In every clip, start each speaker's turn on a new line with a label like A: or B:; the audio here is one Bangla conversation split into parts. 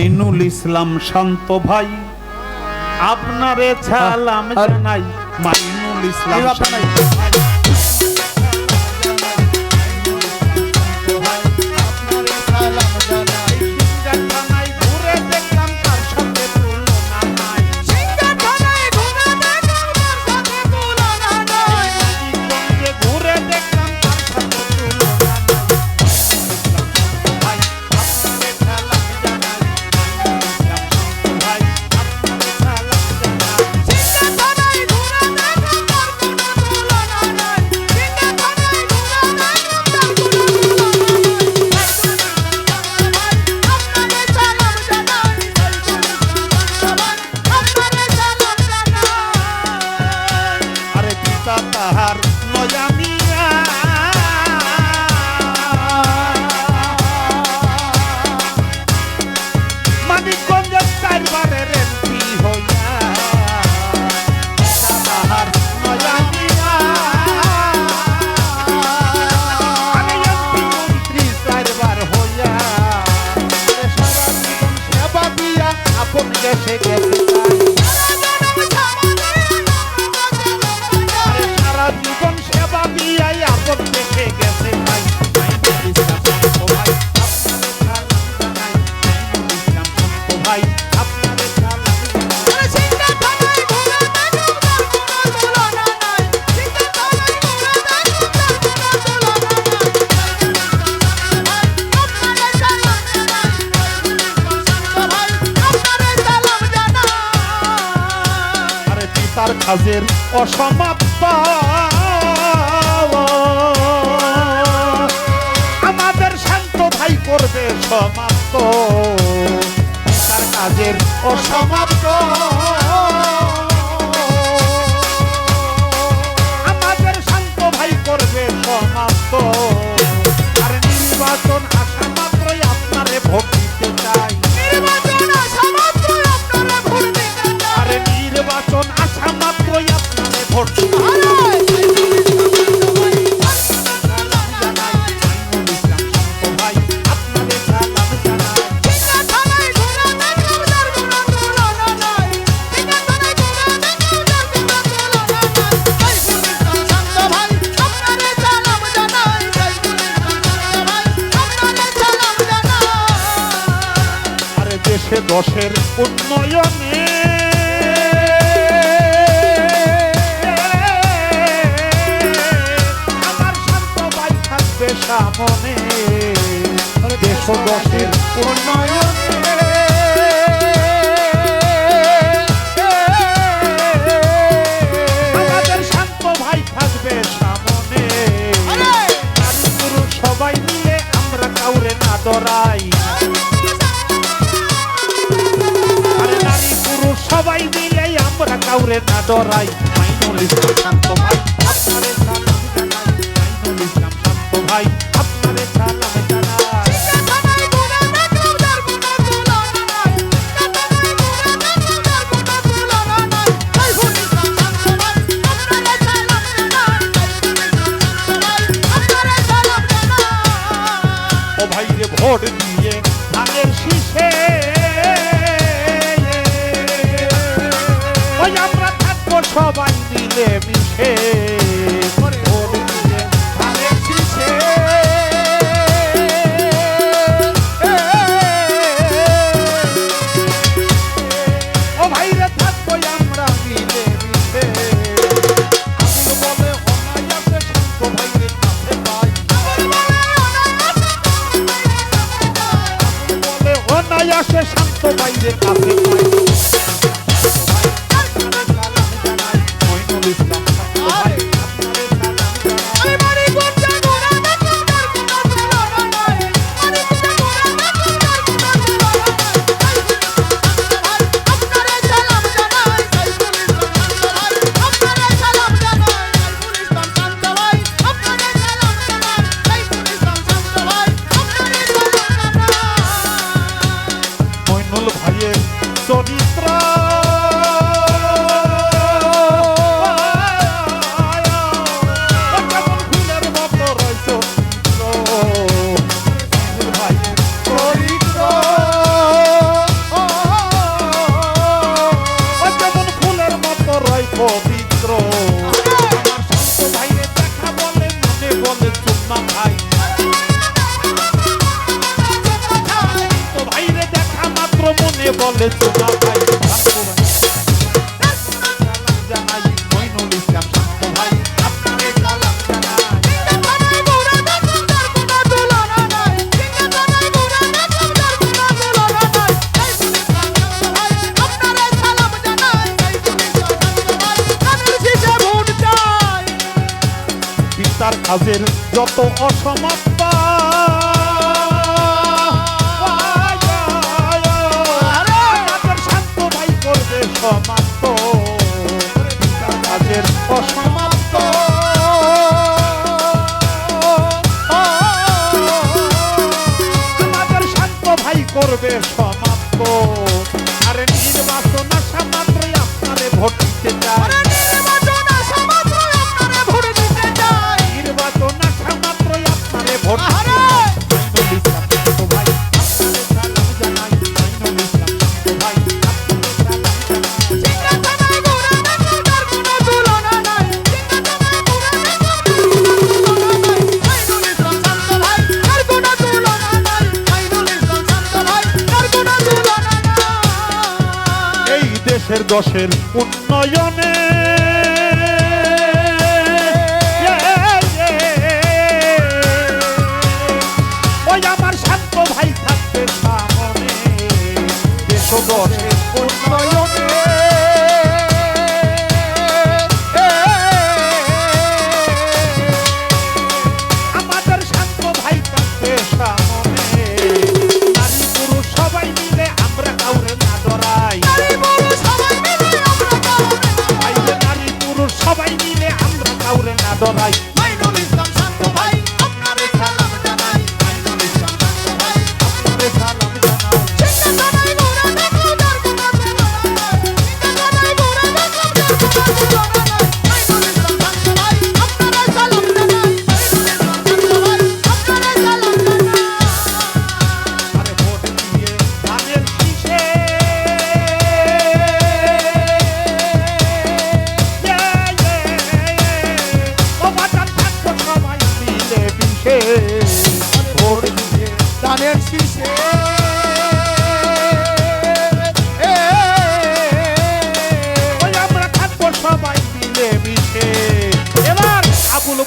A: জৈনুল ইসলাম শান্ত ভাই আপনারে ছালাম
B: হ্যাঁ।
A: জানাই মাইনুল ইসলাম কাজের অসমাপ্ত। আমাদের শান্ত ভাই করবে সমাপ্ত। তার কাজের অসমাপ্ত। দশের উন্নয়নে। আমার শান্ত থাকবে সামনে। দেশ দশের উন্নয়ন। কাউরে না ডরাই, মাইনুল ইসলাম শান্ত ভাই। আপনারে সালাম জানাই, মাইনুল ইসলাম শান্ত ভাই। আপনারে সালাম জানাই। ও ভাই রে ভোট Mexer, mexer অসমাপ্ত দেশের দশের উন্নয়নে। ওই আমার শান্ত ভাই থাকবে দেশ দশের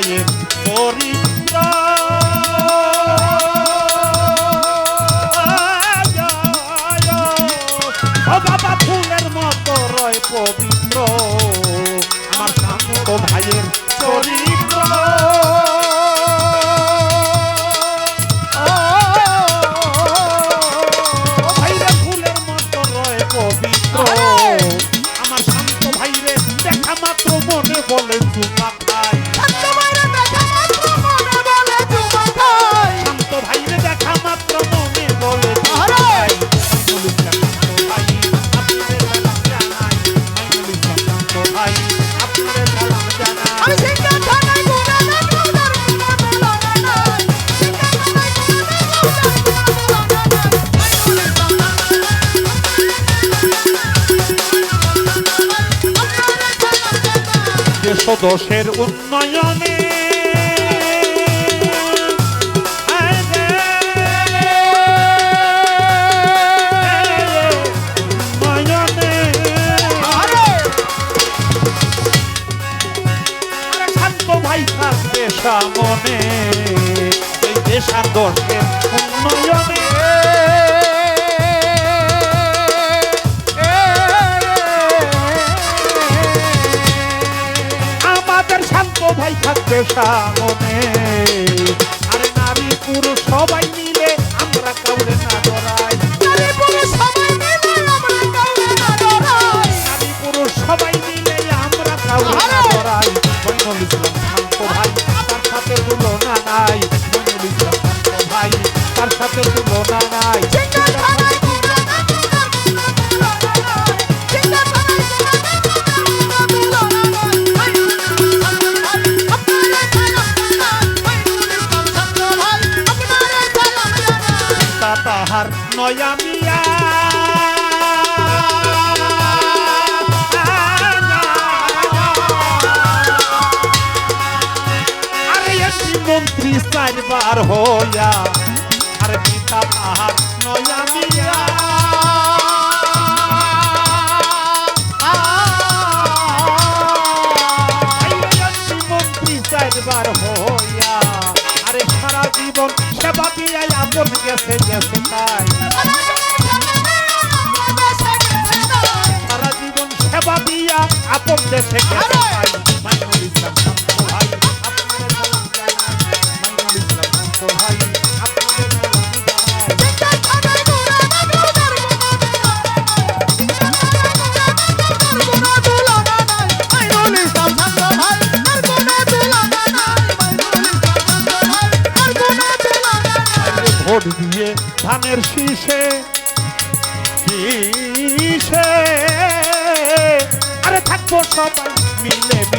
A: পায়ে পরিত্রাণ। বাবা ফুলের মতো রয় পবিত্র। আমার কাকু ভাইয়ের সদস্যের উন্নয়নে। ভাই থাকবে সামনে। দেশার দোষের উন্নয়নে থাকবে সামনে আর নারী পুরুষ সবাই মিলে আমরা কাউরে না ডরাই। নারী পুরুষ সবাই মিলে আমরা কাউরে না ডরাই। পার হইয়া, আর পিতা পাহাড় নয়া দিয়া। বার হইয়া, আরে সারা জীবন সেবা দিয়া আপন গেছে গেছে তাই। সারা জীবন দেশে গেছে মায়ের শীষে শীষে। আরে থাকব সবাই মিলে